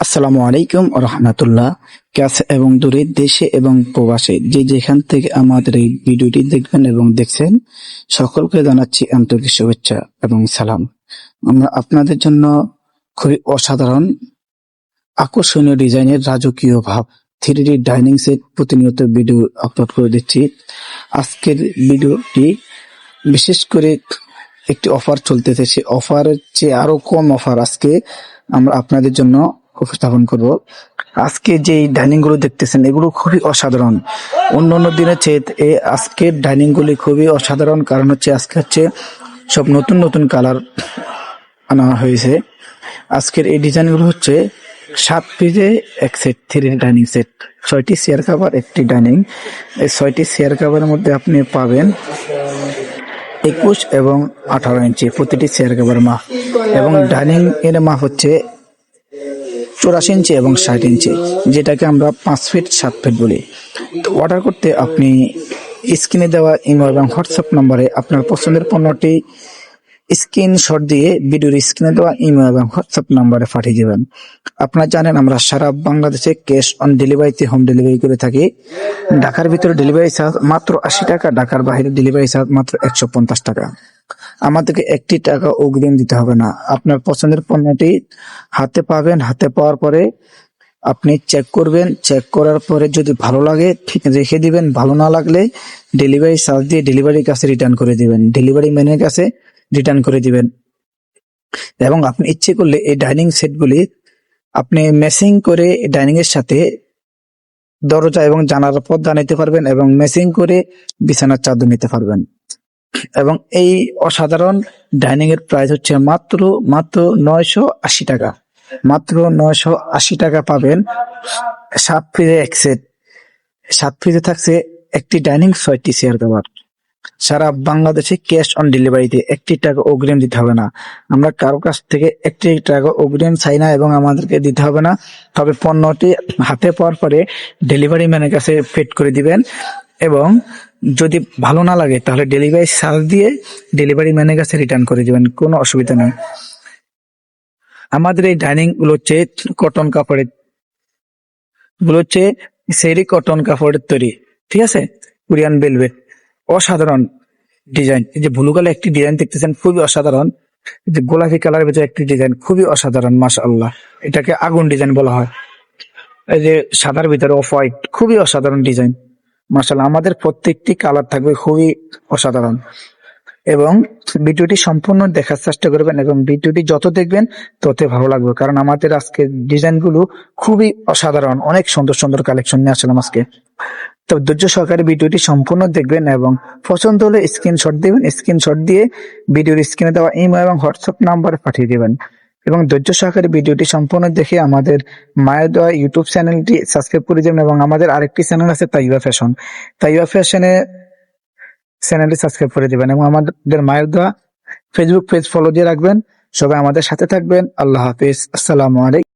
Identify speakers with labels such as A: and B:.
A: আসসালামু আলাইকুম রহমতুল্লাহ। কাছে এবং দূরে দেশে এবং প্রবাসে যে যেখান থেকে আমাদের এই ভিডিওটি দেখবেন এবং দেখছেন, সকলকে জানাচ্ছি আন্তরিক শুভেচ্ছা এবং সালাম। আমরা আপনাদের জন্য খুবই অসাধারণ, আকর্ষণীয় ডিজাইনের রাজকীয় ভাব থ্রি ডি ডাইনিং সেট প্রতিনিয়ত ভিডিও আপলোড করে দিচ্ছি। আজকের ভিডিওটি বিশেষ করে একটি অফার চলতেছে। সেই অফারের চেয়ে আরও কম অফার আজকে আমরা আপনাদের জন্য উপস্থাপন করব। আজকে যে ডাইনিংগুলো দেখতেছেন, এগুলো খুবই অসাধারণ। অন্য অন্য দিনের চেয়ে এ আজকের ডাইনিং গুলি খুবই অসাধারণ। কারণ হচ্ছে, আজকে হচ্ছে সব নতুন নতুন কালার আনা হয়েছে। আজকের এই ডিজাইনগুলো হচ্ছে সাত পিজে এক সেট থ্রি ডাইনিং সেট ছয়টি চেয়ার কাভার একটি ডাইনিং এই ছয়টি চেয়ার কাভারের মধ্যে আপনি পাবেন একুশ এবং আঠারো ইঞ্চি প্রতিটি চেয়ার কাভার মাপ। এবং ডাইনিং এর মাপ হচ্ছে চুরাশি ইঞ্চি এবং ষাট ইঞ্চি, যেটাকে আমরা পাঁচ ফিট, সাত ফিট বলি। তো অর্ডার করতে আপনি স্ক্রিনে দেওয়া ইমো এবং হোয়াটসঅ্যাপ নম্বরে আপনার পছন্দের পণ্যটি স্ক্রিনশট দিয়ে ভিডিওর স্ক্রিনে দেওয়া ইমো এবং হোয়াটসঅ্যাপ নাম্বারে পাঠিয়ে দেবেন। আপনারা জানেন, আমরা সারা বাংলাদেশে ক্যাশ অন ডেলিভারিতে হোম ডেলিভারি করে থাকি। ঢাকার ভিতরে ডেলিভারি চার্জ মাত্র আশি টাকা, ঢাকার বাইরে ডেলিভারি চার্জ মাত্র একশো পঞ্চাশ টাকা। আমাদেরকে একটি টাকা অগ্রিম দিতে হবে না। আপনার পছন্দের পণ্যটি হাতে পাবেন। হাতে পাওয়ার পরে আপনি চেক করবেন। চেক করার পরে যদি ভালো লাগে, ঠিক রেখে দিবেন। ভালো না লাগলে ডেলিভারি চার্জ দিয়ে ডেলিভারির কাছে রিটার্ন করে দিবেন। ডেলিভারি ম্যানের কাছে রিটার্ন করে দিবেন। এবং আপনি ইচ্ছে করলে এই ডাইনিং সেটগুলি আপনি মেসিং করে ডাইনিং এর সাথে দরজা এবং জানার পর্দা নিতে পারবেন এবং মেসিং করে বিছানার চাদর নিতে পারবেন। এবং এই অসাধারণ ডাইনিং এর প্রাইস হচ্ছে মাত্র মাত্র নয়শো আশি টাকা। মাত্র নয়শো আশি টাকা পাবেন সাত ফ্রিজে এক সেট সাত ফ্রিজে থাকছে একটি ডাইনিং ছয়টি চেয়ার কভার সারা বাংলাদেশে ক্যাশ অন ডেলিভারিতে একটি টাকা অগ্রিম দিতে হবে না। আমরা কারও কাছ থেকে একটি টাকা অগ্রিম চাই না এবং আমাদেরকে দিতে হবে না। তবে পণ্যটি হাতে পাওয়ার পরে ডেলিভারি ম্যানের কাছে ফিট করে দিবেন এবং যদি ভালো না লাগে তাহলে ডেলিভারি চার্জ দিয়ে ডেলিভারি ম্যানের কাছে রিটার্ন করে দিবেন, কোনো অসুবিধা নেই। আমাদের এই ডাইনিংগুলো হচ্ছে কটন কাপড়েরগুলো হচ্ছে সেরি কটন কাপড়ের তৈরি, ঠিক আছে? কোরিয়ান বেলভেট অসাধারণ ডিজাইন। এই যে ব্লু কালার একটি ডিজাইন দেখতেছেন, খুবই অসাধারণ। যে গোলাপি কালারের ভিতরে একটি ডিজাইন, খুবই অসাধারণ, মাশাআল্লাহ। এটাকে আগুন ডিজাইন বলা হয়। এই যে সাদার ভিতরে অফ হোয়াইট, খুবই অসাধারণ ডিজাইন। মাশাআল্লাহ, আমাদের প্রত্যেকটি কালার থাকবে খুবই অসাধারণ। এবং ভিডিওটি সম্পূর্ণ দেখার চেষ্টা করবেন এবং ভিডিওটি যত দেখবেন তত ভালো লাগবে, কারণ আমাদের আজকে ডিজাইনগুলো খুবই অসাধারণ, অনেক সুন্দর সুন্দর কালেকশন নিয়ে আসলাম আজকে। তো ধৈর্য সহকারে ভিডিওটি সম্পূর্ণ দেখবেন এবং পছন্দ হলে স্ক্রিনশট দিবেন। স্ক্রিনশট দিয়ে ভিডিওর স্ক্রিনে দেওয়া ইমো এবং হোয়াটসঅ্যাপ নাম্বারে পাঠিয়ে দিবেন। এবং ধৈর্য সহকারে ভিডিওটি সম্পূর্ণ দেখে আমাদের মায়ের দেওয়া ইউটিউব চ্যানেলটি সাবস্ক্রাইব করে দেবেন এবং আমাদের আরেকটি চ্যানেল আছে তাইবা ফ্যাশন তাইবা ফ্যাশনে চ্যানেলটি সাবস্ক্রাইব করে দিবেন এবং আমাদের মায়ের দেওয়া ফেসবুক পেজ ফলো দিয়ে রাখবেন। সবাই আমাদের সাথে থাকবেন। আল্লাহ হাফিজ। আসসালামু আলাইকুম।